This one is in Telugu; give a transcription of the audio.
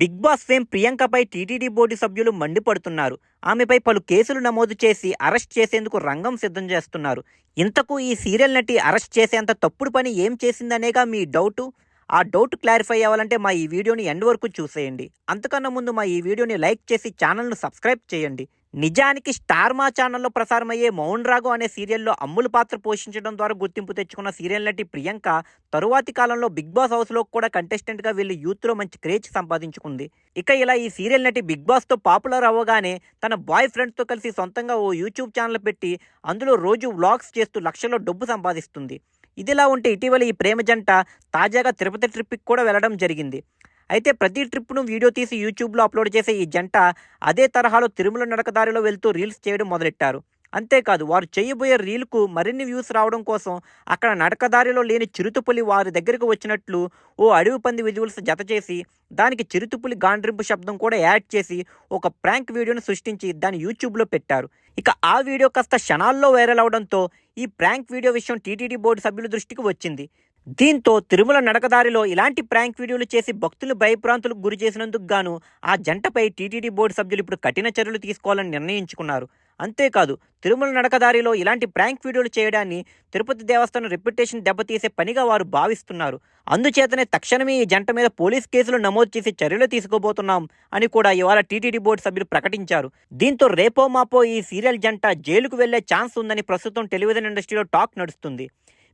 బిగ్ బాస్ ఫేమ్ ప్రియాంకపై టీటీడీ బోర్డు సభ్యులు మండిపడుతున్నారు. ఆమెపై పలు కేసులు నమోదు చేసి అరెస్ట్ చేసేందుకు రంగం సిద్ధం చేస్తున్నారు. ఇంతకు ఈ సీరియల్ నటి అరెస్ట్ చేసేంత తప్పుడు పని ఏం చేసిందనేగా మీ డౌటు? ఆ డౌట్ క్లారిఫై అవ్వాలంటే మా ఈ వీడియోని ఎండ్ వరకు చూసేయండి. అంతకన్నా ముందు మా ఈ వీడియోని లైక్ చేసి ఛానల్ను సబ్స్క్రైబ్ చేయండి. నిజానికి స్టార్ మా ఛానల్లో ప్రసారమయ్యే మౌన్ రాగు అనే సీరియల్లో అమ్ముల పాత్ర పోషించడం ద్వారా గుర్తింపు తెచ్చుకున్న సీరియల్ నటి ప్రియాంక తరువాతి కాలంలో బిగ్ బాస్ హౌస్లో కూడా కంటెస్టెంట్గా వెళ్ళి యూత్లో మంచి క్రేజ్ సంపాదించుకుంది. ఇక ఇలా ఈ సీరియల్ నటి బిగ్ బాస్తో పాపులర్ అవ్వగానే తన బాయ్ ఫ్రెండ్స్తో కలిసి సొంతంగా ఓ యూట్యూబ్ ఛానల్ పెట్టి అందులో రోజు వ్లాగ్స్ చేస్తూ లక్షల్లో డబ్బు సంపాదిస్తుంది. ఇదిలా ఉంటే ఇటీవల ఈ ప్రేమ జంట తాజాగా తిరుపతి ట్రిప్కి కూడా వెళ్ళడం జరిగింది. అయితే ప్రతి ట్రిప్ను వీడియో తీసి యూట్యూబ్లో అప్లోడ్ చేసే ఈ జంట అదే తరహాలో తిరుమల నడకదారిలో వెళ్తూ రీల్స్ చేయడం మొదలెట్టారు. అంతేకాదు వారు చేయబోయే రీల్కు మరిన్ని వ్యూస్ రావడం కోసం అక్కడ నడకదారిలో లేని చిరుతుపులి వారి దగ్గరకు వచ్చినట్లు ఓ అడవి పంది విజువల్స్ జత చేసి దానికి చిరుతుపులి గాండ్రింపు శబ్దం కూడా యాడ్ చేసి ఒక ప్రాంక్ వీడియోను సృష్టించి దాన్ని యూట్యూబ్లో పెట్టారు. ఇక ఆ వీడియో కాస్త క్షణాల్లో వైరల్ అవడంతో ఈ ప్రాంక్ వీడియో విషయం టీటీడీ బోర్డు సభ్యుల దృష్టికి వచ్చింది. దీంతో తిరుమల నడకదారిలో ఇలాంటి ప్రాంక్ వీడియోలు చేసి భక్తులు భయభ్రాంతులకు గురి చేసినందుకు గాను ఆ జంటపై టీటీడీ బోర్డు సభ్యులు ఇప్పుడు కఠిన చర్యలు తీసుకోవాలని నిర్ణయించుకున్నారు. అంతేకాదు తిరుమల నడకదారిలో ఇలాంటి ప్రాంక్ వీడియోలు చేయడాన్ని తిరుపతి దేవస్థానం రెప్యుటేషన్ దెబ్బతీసే పనిగా వారు భావిస్తున్నారు. అందుచేతనే తక్షణమే ఈ జంట మీద పోలీస్ కేసులు నమోదు చేసి చర్యలు తీసుకోబోతున్నాం అని కూడా ఇవాళ టీటీడీ బోర్డు సభ్యులు ప్రకటించారు. దీంతో రేపో మాపో ఈ సీరియల్ జంట జైలుకు వెళ్ళే ఛాన్స్ ఉందని ప్రస్తుతం టెలివిజన్ ఇండస్ట్రీలో టాక్ నడుస్తుంది.